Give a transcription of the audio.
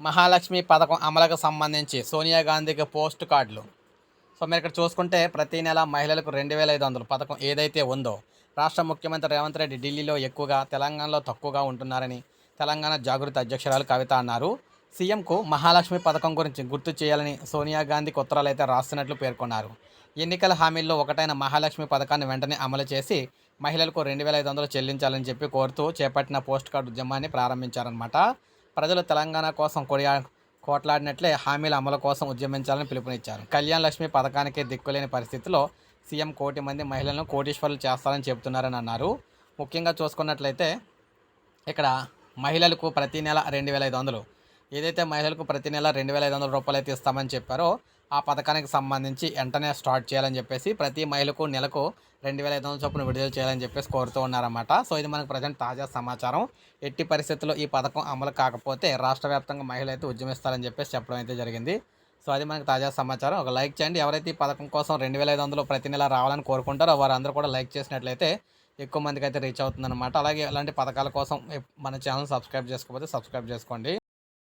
మహాలక్ష్మి పథకం అమలుకు సంబంధించి సోనియా గాంధీకి పోస్ట్ కార్డులు. సో మీరు ఇక్కడ చూసుకుంటే ప్రతి నెల మహిళలకు రెండు వేల ఐదు వందలు పథకం ఏదైతే ఉందో రాష్ట్ర ముఖ్యమంత్రి రేవంత్ రెడ్డి ఢిల్లీలో ఎక్కువగా తెలంగాణలో తక్కువగా ఉంటున్నారని తెలంగాణ జాగృతి అధ్యక్షురాలు కవిత అన్నారు. సీఎంకు మహాలక్ష్మి పథకం గురించి గుర్తు చేయాలని సోనియా గాంధీకి ఉత్తరాలు అయితే రాస్తున్నట్లు పేర్కొన్నారు. ఎన్నికల హామీల్లో ఒకటైన మహాలక్ష్మి పథకాన్ని వెంటనే అమలు చేసి మహిళలకు రెండు వేల ఐదు వందలు చెల్లించాలని చెప్పి కోరుతూ చేపట్టిన పోస్ట్ కార్డు ఉద్యమాన్ని ప్రారంభించారనమాట ప్రజలు తెలంగాణ కోసం కొడియా కోట్లాడినట్లే హామీల అమలు కోసం ఉద్యమించాలని పిలుపునిచ్చారు. కళ్యాణ్ లక్ష్మి పథకానికి దిక్కులేని పరిస్థితిలో సీఎం కోటి మంది మహిళలను కోటీశ్వరులు చేస్తారని చెబుతున్నారని అన్నారు. ముఖ్యంగా చూసుకున్నట్లయితే ఇక్కడ మహిళలకు ప్రతి నెల రెండు వేల ఐదు వందలు. ఏదైతే మహిళలకు ప్రతి నెల రెండు వేల ఐదు వందల రూపాయలు అయితే ఇస్తామని చెప్పారో ఆ పథకానికి సంబంధించి వెంటనే స్టార్ట్ చేయాలని చెప్పేసి ప్రతి మహిళకు నెలకు రెండు వేల ఐదు వందల చొప్పున విడుదల చేయాలని చెప్పేసి కోరుతూ ఉన్నారన్నమాట. సో ఇది మనకు ప్రజెంట్ తాజా సమాచారం. ఎట్టి పరిస్థితుల్లో ఈ పథకం అమలు కాకపోతే రాష్ట్ర వ్యాప్తంగా మహిళలు అయితే ఉద్యమిస్తారని చెప్పేసి చెప్పడం అయితే జరిగింది. సో అది మనకు తాజా సమాచారం. ఒక లైక్ చేయండి. ఎవరైతే ఈ పథకం కోసం రెండు వేల ఐదు వందలు ప్రతి నెల రావాలని కోరుకుంటారో వారందరూ కూడా లైక్ చేసినట్లయితే ఎక్కువ మందికి అయితే రీచ్ అవుతుందన్నమాట. అలాగే ఇలాంటి పథకాల కోసం మన ఛానల్ సబ్స్క్రైబ్ చేసుకోకపోతే సబ్స్క్రైబ్ చేసుకోండి.